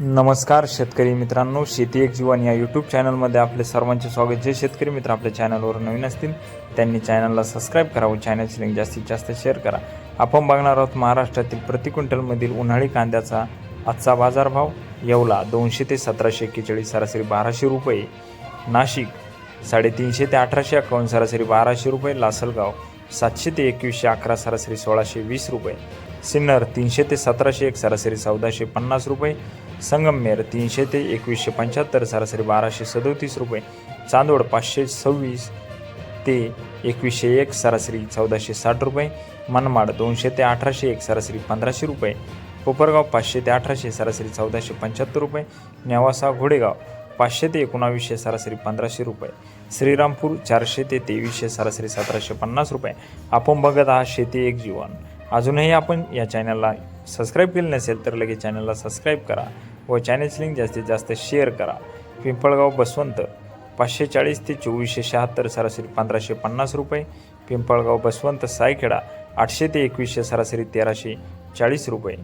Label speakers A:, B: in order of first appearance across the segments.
A: नमस्कार शेतकरी मित्रांनो शेती एक जीवन या यूट्यूब चॅनलमध्ये आपले सर्वांचे स्वागत. जे शेतकरी मित्र आपल्या चॅनलवर नवीन असतील त्यांनी चॅनलला सबस्क्राईब करा व चॅनलची लिंक जास्तीत जास्त शेअर करा. आपण बघणार आहोत महाराष्ट्रातील प्रति क्विंटलमधील उन्हाळी कांद्याचा आजचा बाजारभाव. येवला दोनशे ते सतराशे एक्केचाळीस सरासरी बाराशे रुपये. नाशिक साडेतीनशे ते अठराशे अकावन्न सरासरी बाराशे रुपये. लासलगाव सातशे ते एकवीसशे अकरा सरासरी सोळाशे वीस रुपये. सिन्नर तीनशे ते सतराशे एक सरासरी चौदाशे पन्नास रुपये. संगमनेर तीनशे ते एकवीसशे पंच्याहत्तर सरासरी बाराशे सदोतीस रुपये चांदोड पाचशे सव्वीस ते एकवीसशे एक सरासरी चौदाशे साठ रुपये मनमाड दोनशे ते अठराशे एक सरासरी पंधराशे रुपये कोपरगाव पाचशे ते अठराशे सरासरी चौदाशे पंच्याहत्तर रुपये नेवासा घोडेगाव पाचशे ते एकोणावीसशे सरासरी पंधराशे रुपये श्रीरामपूर चारशे ते तेवीसशे सरासरी सतराशे पन्नास रुपये आपण बघत आहात शेती एक जीवन. अजूनही आपण या चॅनलला सबस्क्राईब केली नसेल तर लगेच चॅनलला सबस्क्राईब करा व चॅनलची लिंक जास्तीत जास्त शेअर करा. पिंपळगाव बसवंत पाचशे चाळीस ते चोवीसशे शहात्तर सरासरी पंधराशे पन्नास रुपये. पिंपळगाव बसवंत सायखेडा आठशे ते एकवीसशे सरासरी तेराशे चाळीस रुपये.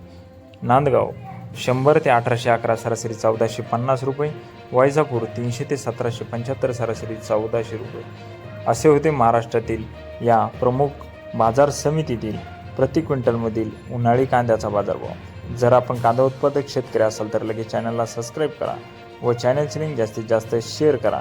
A: नांदगाव शंभर ते अठराशे अकरा सरासरी चौदाशे पन्नास रुपये. वायझापूर तीनशे ते सतराशे पंच्याहत्तर सरासरी चौदाशे रुपये. असे होते महाराष्ट्रातील या प्रमुख बाजार समितीतील प्रति क्विंटलमधील उन्हाळी कांद्याचा बाजारभाव. जर आपण कांदा उत्पादक शेतकरी असाल तर लगेच चॅनलला सबस्क्राईब करा व चॅनलची लिंक जास्तीत जास्त शेअर करा.